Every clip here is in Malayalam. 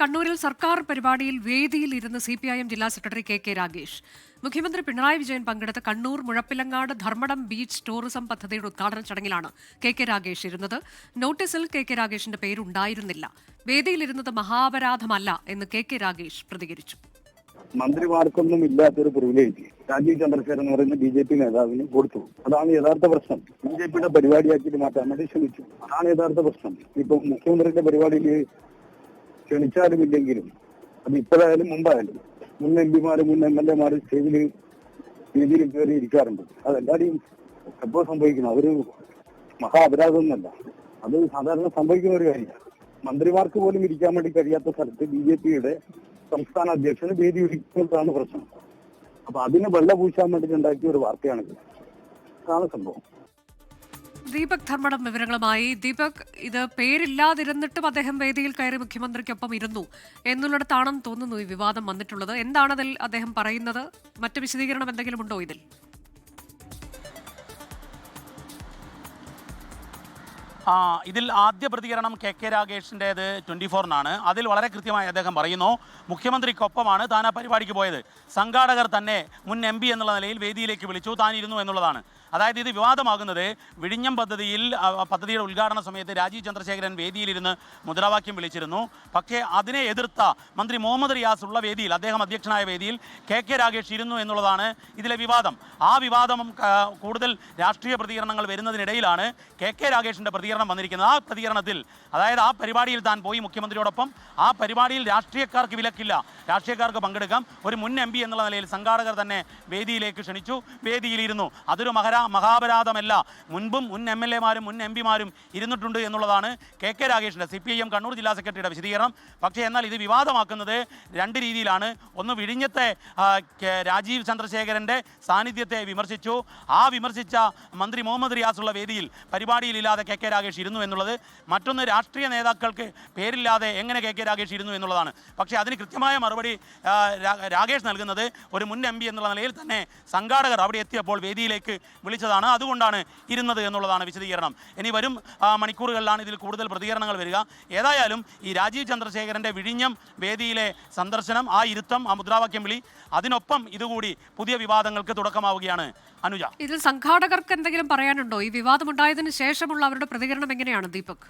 കണ്ണൂരിൽ സർക്കാർ പരിപാടിയിൽ വേദിയിൽ ഇരുന്ന് സി പി ഐ എം ജില്ലാ സെക്രട്ടറി കെ കെ രാഗേഷ്. മുഖ്യമന്ത്രി പിണറായി വിജയൻ പങ്കെടുത്ത കണ്ണൂർ മുഴപ്പിലങ്ങാട് ധർമ്മടം ബീച്ച് ടൂറിസം പദ്ധതിയുടെ ഉദ്ഘാടന ചടങ്ങിലാണ് കെ കെ രാഗേഷ് ഇരുന്നത്. നോട്ടീസിൽ കെ കെ രാഗേഷിന്റെ പേരുണ്ടായിരുന്നില്ല. വേദിയിലിരുന്നത് മഹാപരാധമല്ല എന്ന് കെ കെ രാഗേഷ് പ്രതികരിച്ചു. മന്ത്രിമാർക്കൊന്നും ഇല്ലാത്തൊരു പ്രിവിലേജ്. രാജീവ് ചന്ദ്രശേഖരൻ എന്ന് പറയുന്ന ബി ജെ പി നേതാവിന് കൊടുത്തു. അതാണ് യഥാർത്ഥ പ്രശ്നം. ബി ജെ പിയുടെ പരിപാടിയാക്കിയിട്ട് മാറ്റാൻ വേണ്ടി ശ്രമിച്ചു. അതാണ് യഥാർത്ഥ പ്രശ്നം. ഇപ്പൊ മുഖ്യമന്ത്രിയുടെ പരിപാടിയിൽ ക്ഷണിച്ചാലും ഇല്ലെങ്കിലും അത് ഇപ്പോഴായാലും മുമ്പായാലും മുൻ എം പിമാരും മുൻ എം എൽ എമാരും സ്റ്റേജിൽ രീതിയിൽ കയറി ഇരിക്കാറുണ്ട്. അതെല്ലാവരെയും എപ്പോൾ സംഭവിക്കണം? അതൊരു മഹാ അപരാധമൊന്നുമല്ല അത് സാധാരണ സംഭവിക്കുന്ന ഒരു കാര്യമാണ്. മന്ത്രിമാർക്ക് പോലും ഇരിക്കാൻ വേണ്ടി കഴിയാത്ത സ്ഥലത്ത് ബി ജെ പിയുടെ സംസ്ഥാന അധ്യക്ഷന് വേദി ഒരുക്കുന്നതാണ് പ്രശ്നം. അപ്പൊ അതിന് വെള്ള പൂശാൻ വേണ്ടി ഉണ്ടാക്കിയ ഒരു വാർത്തയാണിത്. അതാണ് സംഭവം. ദീപക് ധർമ്മടം വിവരങ്ങളുമായി. ദീപക് ഇത് പേരില്ലാതിരുന്നിട്ടും അദ്ദേഹം വേദിയിൽ കയറി മുഖ്യമന്ത്രിക്കൊപ്പം ഇരുന്നു എന്നുള്ളിടത്താണെന്ന് തോന്നുന്നു ഈ വിവാദം വന്നിട്ടുള്ളത്. എന്താണതിൽ അദ്ദേഹം പറയുന്നത്? മറ്റു വിശദീകരണം എന്തെങ്കിലും ഉണ്ടോ ഇതിൽ? ആ, ഇതിൽ ആദ്യ പ്രതികരണം കെ കെ രാഗേഷിന്റേത് ട്വന്റി ഫോറിനാണ് അതിൽ വളരെ കൃത്യമായി അദ്ദേഹം പറയുന്നു മുഖ്യമന്ത്രിക്കൊപ്പമാണ് താൻ ആ പരിപാടിക്ക് പോയത്. സംഘാടകർ തന്നെ മുൻ എം എന്നുള്ള നിലയിൽ വേദിയിലേക്ക് വിളിച്ചു താൻ ഇരുന്നു എന്നുള്ളതാണ്. അതായത് ഇത് വിവാദമാകുന്നത് വിഴിഞ്ഞം പദ്ധതിയിൽ പദ്ധതിയുടെ ഉദ്ഘാടന സമയത്ത് രാജീവ് ചന്ദ്രശേഖരൻ വേദിയിലിരുന്ന് മുദ്രാവാക്യം വിളിച്ചിരുന്നു. പക്ഷേ അതിനെ എതിർത്ത മന്ത്രി മുഹമ്മദ് റിയാസ് ഉള്ള വേദിയിൽ അദ്ദേഹം അധ്യക്ഷനായ വേദിയിൽ കെ കെ രാഗേഷ് ഇരുന്നു എന്നുള്ളതാണ് ഇതിലെ വിവാദം. ആ വിവാദം കൂടുതൽ രാഷ്ട്രീയ പ്രതികരണങ്ങൾ വരുന്നതിനിടയിലാണ് കെ കെ രാഗേഷിന്റെ പ്രതികരണം വന്നിരിക്കുന്നത്. ആ പ്രതികരണത്തിൽ അതായത് ആ പരിപാടിയിൽ താൻ പോയി മുഖ്യമന്ത്രിയോടൊപ്പം ആ പരിപാടിയിൽ രാഷ്ട്രീയക്കാർക്ക് വിലക്കില്ല. രാഷ്ട്രീയക്കാർക്ക് പങ്കെടുക്കാം. ഒരു മുൻ എം എന്നുള്ള നിലയിൽ സംഘാടകർ തന്നെ വേദിയിലേക്ക് ക്ഷണിച്ചു. വേദിയിലിരുന്നു. അതൊരു മഹാരാ മഹാപരാധമല്ല മുൻപും മുൻ എം എൽ എമാരും മുൻ എം പിമാരും ഇരുന്നിട്ടുണ്ട് എന്നുള്ളതാണ് K K രാഗേഷിന്റെ C P I M Kannur ജില്ലാ സെക്രട്ടറിയുടെ വിശദീകരണം. പക്ഷേ എന്നാൽ ഇത് വിവാദമാക്കുന്നത് രണ്ട് രീതിയിലാണ്. ഒന്ന് വിഴിഞ്ഞത്തെ രാജീവ് ചന്ദ്രശേഖരന്റെ സാന്നിധ്യത്തെ വിമർശിച്ചു. ആ വിമർശിച്ച മന്ത്രി മുഹമ്മദ് റിയാസുള്ള വേദിയിൽ പരിപാടിയിലില്ലാതെ കെ കെ രാഗേഷ് ഇരുന്നു എന്നുള്ളത്. മറ്റൊന്ന് രാഷ്ട്രീയ നേതാക്കൾക്ക് പേരില്ലാതെ എങ്ങനെ കെ കെ രാഗേഷ് ഇരുന്നു എന്നുള്ളതാണ്. പക്ഷേ അതിന് കൃത്യമായ മറുപടി രാഗേഷ് നൽകുന്നത് ഒരു മുൻ എം എന്നുള്ള നിലയിൽ തന്നെ സംഘാടകർ അവിടെ എത്തിയപ്പോൾ വേദിയിലേക്ക് വിളിച്ചതാണ്. അതുകൊണ്ടാണ് ഇരുന്നത് എന്നുള്ളതാണ് വിശദീകരണം. ഇനി വരും മണിക്കൂറുകളിലാണ് ഇതിൽ കൂടുതൽ പ്രതികരണങ്ങൾ വരിക. ഏതായാലും ഈ രാജീവ് ചന്ദ്രശേഖരന്റെ വിഴിഞ്ഞം വേദിയിലെ സന്ദർശനം ആ ഇരുത്തം ആ മുദ്രാവാക്യം വിളി അതിനൊപ്പം ഇതുകൂടി പുതിയ വിവാദങ്ങൾക്ക് തുടക്കമാവുകയാണ്. അനുജ. ഇതിൽ സംഘാടകർക്ക് എന്തെങ്കിലും പറയാനുണ്ടോ? ഈ വിവാദമുണ്ടായതിനു ശേഷമുള്ള അവരുടെ പ്രതികരണം എങ്ങനെയാണ് ദീപക്?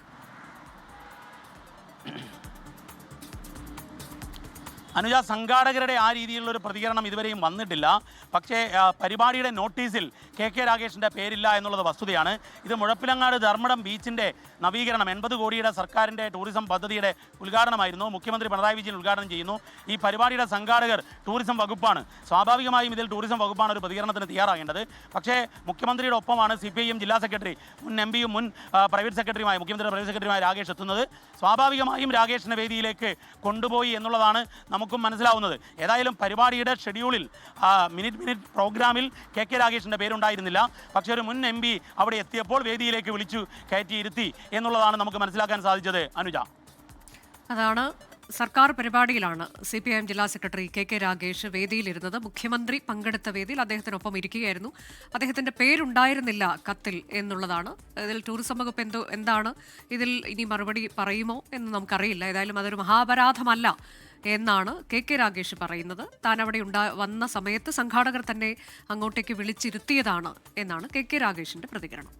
അനുജ സംഘാടകരുടെ ആ രീതിയിലുള്ള ഒരു പ്രതികരണം ഇതുവരെയും വന്നിട്ടില്ല. പക്ഷേ പരിപാടിയുടെ നോട്ടീസിൽ കെ കെ രാഗേഷിന്റെ പേരില്ല എന്നുള്ളത് വസ്തുതയാണ്. ഇത് മുഴപ്പിലങ്ങാട് ധർമ്മടം ബീച്ചിന്റെ നവീകരണം എൺപത് കോടിയുടെ സർക്കാരിന്റെ ടൂറിസം പദ്ധതിയുടെ ഉദ്ഘാടനമായിരുന്നു. മുഖ്യമന്ത്രി പിണറായി വിജയൻ ഉദ്ഘാടനം ചെയ്യുന്നു. ഈ പരിപാടിയുടെ സംഘാടകർ ടൂറിസം വകുപ്പാണ്. സ്വാഭാവികമായും ഇതിൽ ടൂറിസം വകുപ്പാണ് ഒരു പ്രതികരണത്തിന് തയ്യാറാകേണ്ടത്. പക്ഷേ മുഖ്യമന്ത്രിയുടെ ഒപ്പമാണ് സി പി ഐ എം ജില്ലാ സെക്രട്ടറി മുൻ എം പിയും മുൻ പ്രൈവറ്റ് സെക്രട്ടറിയുമായ മുഖ്യമന്ത്രിയുടെ പ്രൈവറ്റ് സെക്രട്ടറിയുമായ രാകേഷ് എത്തുന്നത്. സ്വാഭാവികമായും രാകേഷിന്റെ വേദിയിലേക്ക് കൊണ്ടുപോയി എന്നുള്ളതാണ് നമുക്കും മനസ്സിലാവുന്നത്. ഏതായാലും പരിപാടിയുടെ ഷെഡ്യൂളിൽ മിനിറ്റ് മിനിറ്റ് പ്രോഗ്രാമിൽ കെ കെ രാഗേഷിന്റെ പേരുണ്ടായിരുന്നില്ല. പക്ഷേ ഒരു മുൻ എം അവിടെ എത്തിയപ്പോൾ വേദിയിലേക്ക് വിളിച്ചു കയറ്റിയിരുത്തി എന്നുള്ളതാണ് നമുക്ക് മനസ്സിലാക്കാൻ സാധിച്ചത്. അനുജ. അതാണ് സർക്കാർ പരിപാടിയിലാണ് സി പി ഐ എം ജില്ലാ സെക്രട്ടറി കെ കെ രാഗേഷ് വേദിയിലിരുന്നത്. മുഖ്യമന്ത്രി പങ്കെടുത്ത വേദിയിൽ അദ്ദേഹത്തിനൊപ്പം ഇരിക്കുകയായിരുന്നു. അദ്ദേഹത്തിന്റെ പേരുണ്ടായിരുന്നില്ല കത്തിൽ എന്നുള്ളതാണ്. ഇതിൽ ടൂറിസം വകുപ്പ് എന്തോ എന്താണ്? ഇതിൽ ഇനി മറുപടി പറയുമോ എന്ന് നമുക്കറിയില്ല. ഏതായാലും അതൊരു മഹാപരാധമല്ല. എന്നാണ് കെ കെ രാഗേഷ് പറയുന്നത്. താൻ അവിടെ ഉണ്ടാ വന്ന സമയത്ത് സംഘാടകർ തന്നെ അങ്ങോട്ടേക്ക് വിളിച്ചിരുത്തിയതാണ് എന്നാണ് കെ കെ രാഗേഷിന്റെ പ്രതികരണം.